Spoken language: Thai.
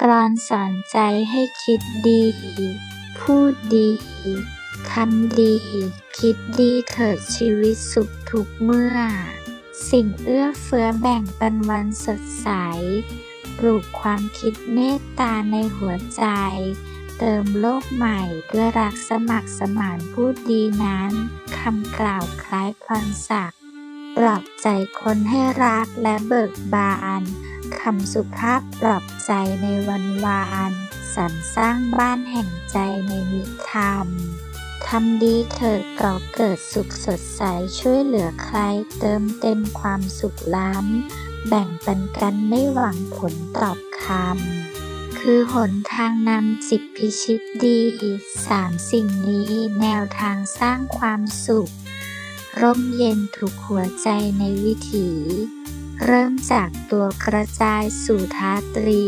กลอนสอนใจให้คิดดี พูดดีคำดี คิดดีเถิดชีวิตสุขทุกเมื่อ สิ่งเอื้อเฟื้อแบ่งปันวันสดใส ปลูกความคิดเมตตาในหัวใจ เติมโลกใหม่ด้วยรักสมัครสมานพูดดีนั้นคำกล่าวคล้ายพรศักดิ์ปลอบใจคนให้รักและเบิกบาน คำสุภาพปลอบใจในวันวานสรรสร้างบ้านแห่งใจในมิธรรมทำดีเถิดก่อเกิดสุขสดใสช่วยเหลือใครเติมเต็มความสุขล้ำ แบ่งปันกันไม่หวังผลตอบคำ คือหนทางนำจิตพิชิตดีสามสิ่งนี้แนวทางสร้างความสุข ร่มเย็นทุกหัวใจในวิถี เริ่มจากตัวกระจายสู่ทาตรี